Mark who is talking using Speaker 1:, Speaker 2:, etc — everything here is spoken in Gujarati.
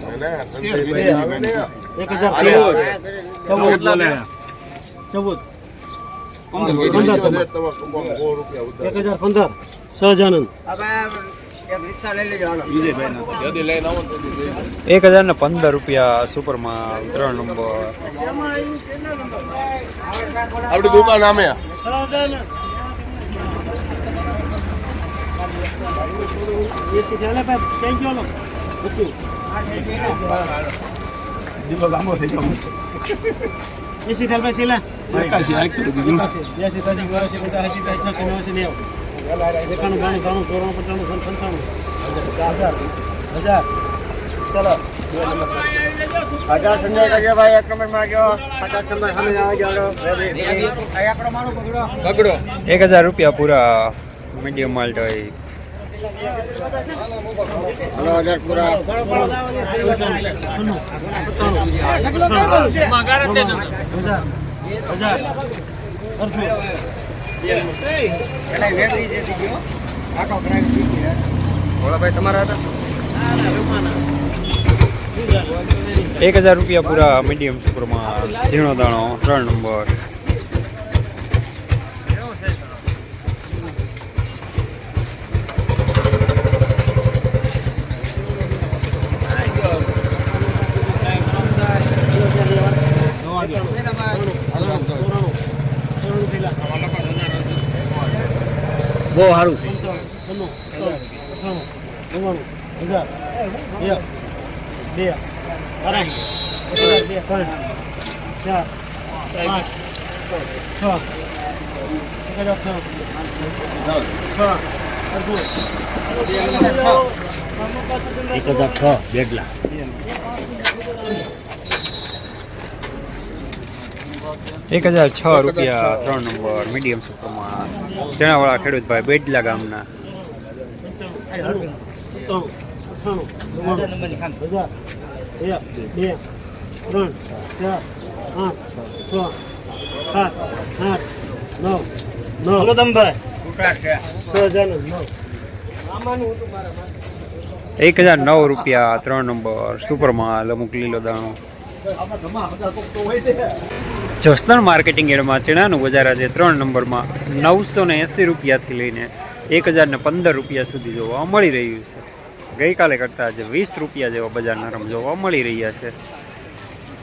Speaker 1: આવે ને
Speaker 2: એક હજાર
Speaker 1: હાલે,
Speaker 2: ચૌદ
Speaker 1: હાલે.
Speaker 2: ચૌદ
Speaker 1: કેટલા લે?
Speaker 2: ચૌદ
Speaker 1: પંદર
Speaker 2: પંદર
Speaker 1: તમારે ટૂંકમાં સો રૂપિયા ઉધાર.
Speaker 2: એક હજાર પંદર સહજાનંદ
Speaker 3: એક હજાર ને પંદર રૂપિયા સુપરમાં ત્રણ નંબર.
Speaker 1: આપણી દુકાન આમે
Speaker 2: એસી ચાલે ભાઈ ક્યાં ગયો. લો બચ્ચું એસી ચાલ ભાઈ સિલા એકાસી બ્યાસી ત્યાસી ચોરાસી પંચાસી સાઠ અઠાસી નેવાસી નેવું. હજાર
Speaker 4: સંજય કરજો ભાઈ એક નંબરમાં જો પચાસ નંબર આવજો
Speaker 3: એક હજાર રૂપિયા પૂરા. મીડિયમ માલ્ટ હોય
Speaker 4: હલો હજાર પૂરા
Speaker 3: એક હજાર રૂપિયા પૂરા મીડિયમ સુપરમાં ઝીણો દાણો ત્રણ નંબર
Speaker 2: બહુ સારું. એક હજાર છ બેડલા.
Speaker 3: એક હજાર છ રૂપિયા ત્રણ નંબર મીડિયમ સુપરમાં ચણાવાળા ખેડૂતભાઈ બેડલા ગામના.
Speaker 2: એક હજાર નવ
Speaker 3: એક હજાર નવ રૂપિયા ત્રણ નંબર સુપરમાં અમુક લીલો દાણો. જસદણ માર્કેટિંગ એડમાં ચણાનું બજાર આજે ત્રણ નંબરમાં નવસો ને એંસી રૂપિયાથી લઈને એક હજાર ને પંદર રૂપિયા સુધી જોવા મળી રહ્યું છે. ગઈકાલે કરતાં આજે વીસ રૂપિયા જેવા બજારના રમ જોવા મળી રહ્યા છે.